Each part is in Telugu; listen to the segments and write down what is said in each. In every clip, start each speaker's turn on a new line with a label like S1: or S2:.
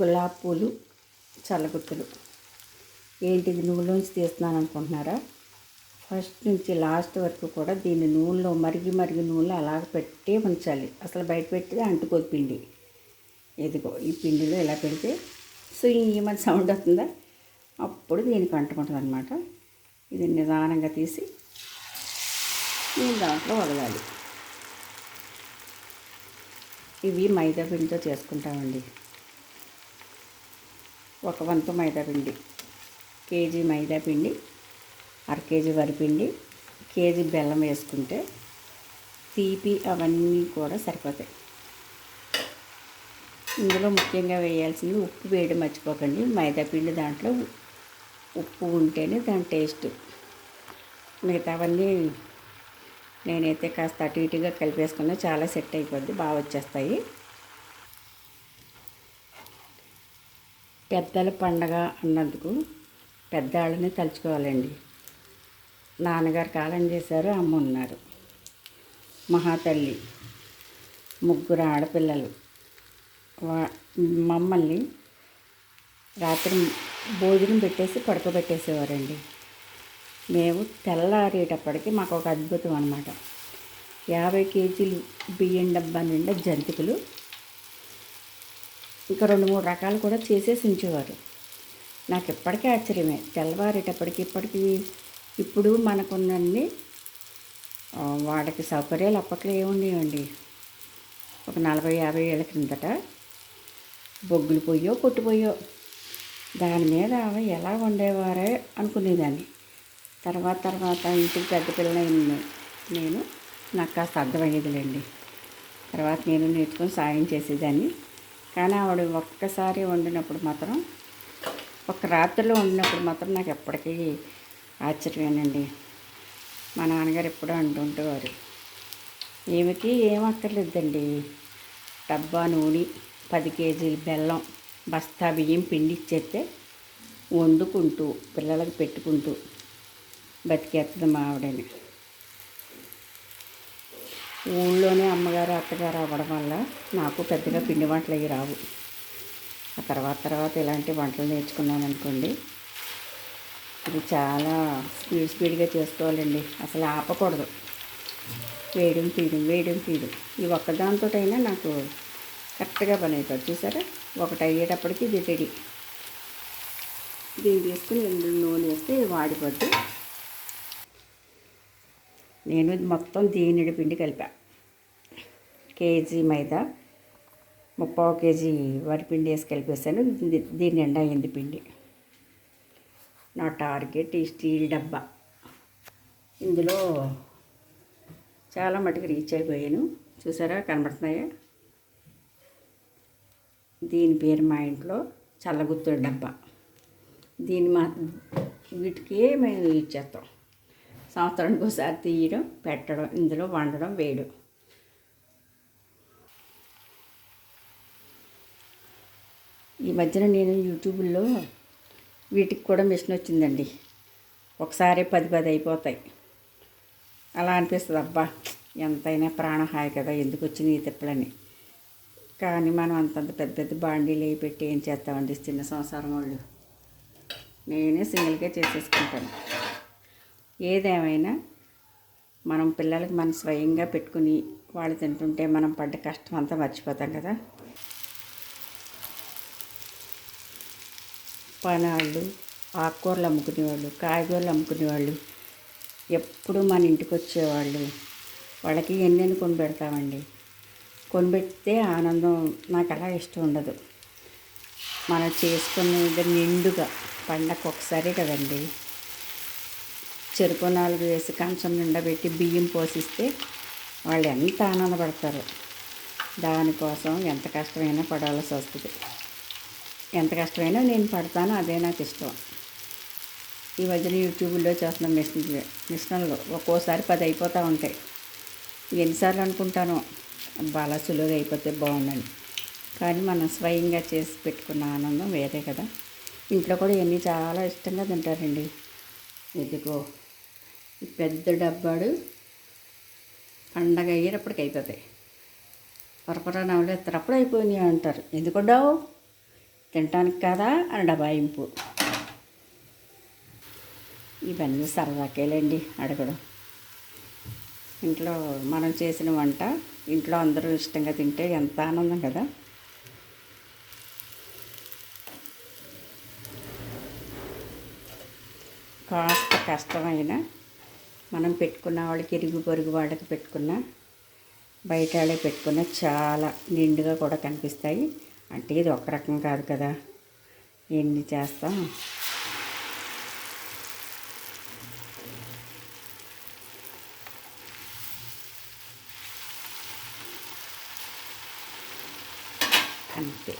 S1: గులాబీ పూలు చల్లగుత్తులు. ఏంటిది నూనెలోంచి తీస్తున్నాను అనుకుంటున్నారా ఫస్ట్ నుంచి లాస్ట్ వరకు కూడా దీన్ని నూనెలో మరిగి మరిగి నూనెలో అలాగ పెట్టి ఉంచాలి. అసలు బయట పెడితే అంటుకోదు పిండి. ఇదిగో ఈ పిండిలో ఇలా పెడితే సో ఈ సౌండ్ వస్తుందా? అప్పుడు దీనికి అంటుకుంటుంది అనమాట ఇది నిదానంగా తీసి నేను దాంట్లో వదలాలి. ఇవి మైదా పిండితో చేసుకుంటామండి. ఒక వంతు మైదా పిండి కేజీ మైదా పిండి అర కేజీ వరిపిండి కేజీ బెల్లం వేసుకుంటే తీపి అవన్నీ కూడా సరిపోతాయి. ఇందులో ముఖ్యంగా వేయాల్సింది ఉప్పు వేయడం మర్చిపోకండి. మైదా పిండి దాంట్లో ఉప్పు ఉంటేనే దాని టేస్ట్. మిగతావన్నీ నేనైతే కాస్త అటు ఇటుగా కలిపేసుకున్నా చాలా సెట్ అయిపోద్ది బాగా వచ్చేస్తాయి. పెద్దల పండగ అన్నందుకు పెద్దవాళ్ళని తలుచుకోవాలండి. నాన్నగారు కాలం చేశారు అమ్మ ఉన్నారు. మహాతల్లి ముగ్గురు ఆడపిల్లలు. వా- మమ్మల్ని రాత్రి భోజనం పెట్టేసి పడుకోబెట్టేసేవారండి. మేము తెల్లారేటప్పటికి మాకు ఒక అద్భుతం అనమాట యాభై కేజీలు బియ్యం డబ్బా నిండా జంతికలు ఇంకా రెండు మూడు రకాలు కూడా చేసేసి ఉంచేవారు నాకు ఇప్పటికీ ఆశ్చర్యమే. తెల్లవారేటప్పటికి ఇప్పటికీ ఇప్పుడు మనకున్నన్ని వాళ్ళకి సౌకర్యాలు అప్పట్లో ఏముండేవండి ఒక నలభై యాభై ఏళ్ళ క్రిందట బొగ్గులు పొయ్యో పొట్టు పొయ్యో దాని మీద అవి ఎలా వండేవారే అనుకునేదాన్ని. తర్వాత తర్వాత ఇంటికి పెద్ద పిల్లలైంది నేను నాకు కాస్త అర్థమయ్యేదిలేండి. తర్వాత నేను నేర్చుకొని సాయం చేసేదాన్ని. కానీ ఆవిడ ఒక్కసారి వండినప్పుడు మాత్రం ఒక రాత్రిలో వండినప్పుడు మాత్రం నాకు ఎప్పటికీ ఆశ్చర్యమేనండి. మా నాన్నగారు ఎప్పుడూ అంటుంటేవారు ఈమెకి ఏం అక్కర్లేదండి. డబ్బా నూనె పది కేజీలు బెల్లం బస్తా బియ్యం పిండి ఇచ్చేస్తే వండుకుంటూ పిల్లలకు పెట్టుకుంటూ బతికేస్తుంది మా ఆవిడని. ఊళ్ళోనే అమ్మగారు అత్తగారు అవ్వడం వల్ల నాకు పెద్దగా పిండి వంటలు అవి రావు. ఆ తర్వాత తర్వాత ఇలాంటి వంటలు నేర్చుకున్నాను అనుకోండి. ఇది చాలా స్పీడ్ స్పీడ్గా చేసుకోవాలండి. అసలు ఆపకూడదు. వేయడం తీయడం వేయడం తీయడం. ఈ ఒక్కదాంతోటైనా నాకు కరెక్ట్గా పని అయిపోతుంది చూసారా? ఒకటి అయ్యేటప్పటికి ఇది రెడీ. దీన్ని తీసుకుని నూనె వేస్తే వాడిపోద్ది. నేను మొత్తం దీనిడి పిండి కలిపా. కేజీ మైదా ముప్పావు కేజీ వరిపిండి వేసి కలిపేసాను దీని నిండా అయింది పిండి. నా టార్గెట్ ఈ స్టీల్ డబ్బా. ఇందులో చాలా మటుకు రీచ్ అయిపోయాను. చూసారా కనబడుతున్నాయా? దీని పేరు మా ఇంట్లో చల్లగుత్తుల డబ్బా. దీన్ని మా వీటికి మేము యూజ్ చేస్తాం. సంవత్సరానికి ఒకసారి తీయడం పెట్టడం ఇందులో వండడం వేయడం ఈ మధ్యన నేను యూట్యూబ్లో వీటికి కూడా మిషన్ వచ్చిందండి. ఒకసారి పది పది అయిపోతాయి. అలా అనిపిస్తుంది అబ్బా ఎంతైనా ప్రాణహాయి కదా ఎందుకు వచ్చినాయి ఈ తిప్పలని కానీ మనం అంతంత పెద్ద పెద్ద బాండీలు అవి పెట్టి ఏం చేస్తామండి చిన్న సంసారం వాళ్ళు? నేనే సింగిల్గా చేసేసుకుంటాను. ఏదేమైనా మనం పిల్లలకి మనం స్వయంగా పెట్టుకుని వాళ్ళు తింటుంటే మనం పడ్డ కష్టం అంతా మర్చిపోతాం కదా. పనాళ్ళు ఆకుకూరలు అమ్ముకునేవాళ్ళు కాయగూరలు అమ్ముకునేవాళ్ళు ఎప్పుడు మన ఇంటికి వచ్చేవాళ్ళు. వాళ్ళకి ఎన్నెన్ని కొని పెడతామండి? కొనిపెడితే ఆనందం నాకు అలా ఇష్టం ఉండదు. మనం చేసుకునేది నిండుగా పండగ ఒకసారి కదండి. చెరుకు నాలుగు వేసి కంచం నిండా పెట్టి బియ్యం పోసిస్తే వాళ్ళు ఎంత ఆనందపడతారు. దానికోసం ఎంత కష్టమైనా పడాల్సి వస్తుంది. ఎంత కష్టమైనా నేను పడతాను అదే నాకు ఇష్టం. ఈ మధ్యన యూట్యూబ్లో చేస్తున్న మిషన్ మిషన్లు ఒక్కోసారి పది అయిపోతూ ఉంటాయి. ఎన్నిసార్లు అనుకుంటాను బాగా సులువుగా అయిపోతే బాగుందని కానీ మనం స్వయంగా చేసి పెట్టుకున్న ఆనందం వేరే కదా. ఇంట్లో కూడా ఇవన్నీ చాలా ఇష్టంగా తింటారండి. ఇదిగో పెద్ద డబ్బాడు పండగ అయ్యేటప్పటికి అయిపోతాయి. పొరపర నవ్వులేస్తారు అప్పుడు అయిపోయినాయి అంటారు. ఎందుకుండావు? తినటానికి కదా? అని డబాయింపు. ఇవన్నీ సరదాకేలేండి అడగడం. ఇంట్లో మనం చేసిన వంట ఇంట్లో అందరూ ఇష్టంగా తింటే ఎంత ఆనందం కదా? కాస్త కష్టమైన మనం పెట్టుకున్న వాళ్ళకి ఇరుగు పొరుగు వాళ్ళకి పెట్టుకున్న బయట వాళ్ళే పెట్టుకున్న చాలా నిండుగా కూడా కనిపిస్తాయి. అంటే ఇది ఒక రకం కాదు కదా. ఎన్ని చేస్తాం? అంతే.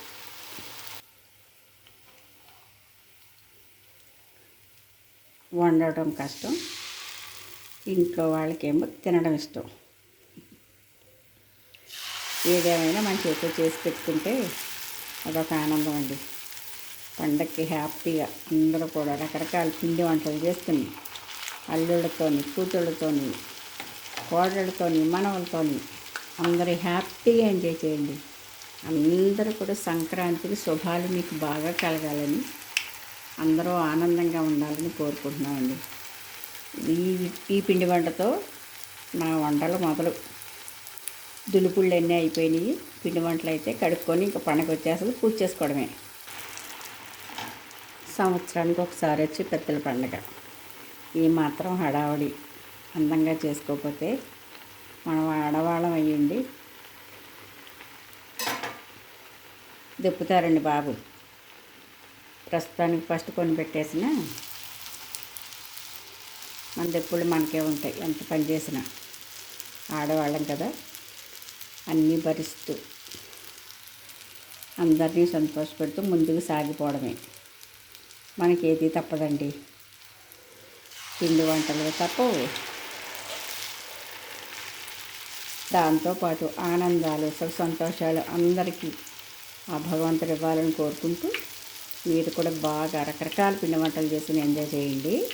S1: వండటం కష్టం. ఇంట్లో వాళ్ళకేమో తినడం ఇష్టం. ఏదేమైనా మన చేతితో చేసి పెట్టుకుంటే అదొక ఆనందం అండి. పండక్కి హ్యాపీగా అందరూ కూడా రకరకాల పిండి వంటలు చేసుకుని అల్లుళ్ళతోని కూతుళ్ళతోని కోడళ్ళతోని మనవలతోని అందరూ హ్యాపీగా ఎంజాయ్ చేయండి. అందరూ కూడా సంక్రాంతికి శుభాలు మీకు బాగా కలగాలని అందరూ ఆనందంగా ఉండాలని కోరుకుంటున్నామండి. ఈ ఈ పిండి వంటతో నా వంటలు మొదలు. దులుపుళ్ళు అన్నీ అయిపోయినాయి. పిండి వంటలు అయితే కడుక్కొని ఇంకా పండగ వచ్చేసరికి పూజ చేసుకోవడమే. సంవత్సరానికి ఒకసారి వచ్చి పెద్దల పండగ. ఈ మాత్రం హడావుడి. అందంగా చేసుకోకపోతే మనం ఆడవాళ్ళం అయ్యండి దెప్పుతారండి బాబు. ప్రస్తుతానికి ఫస్ట్ కొని పెట్టేసిన మన దెప్పులు మనకే ఉంటాయి. ఎంత పని చేసినా. ఆడవాళ్ళం కదా. అన్నీ భరిస్తూ. అందరినీ సంతోషపెడుతూ ముందుకు సాగిపోవడమే. మనకి ఏది తప్పదండి? పిండి వంటలు తప్పవు. దాంతోపాటు ఆనందాలు సుఖ సంతోషాలు అందరికీ ఆ భగవంతుడు ఇవ్వాలని కోరుకుంటూ మీరు కూడా బాగా రకరకాల పిండి వంటలు చేసుకుని ఎంజాయ్ చేయండి.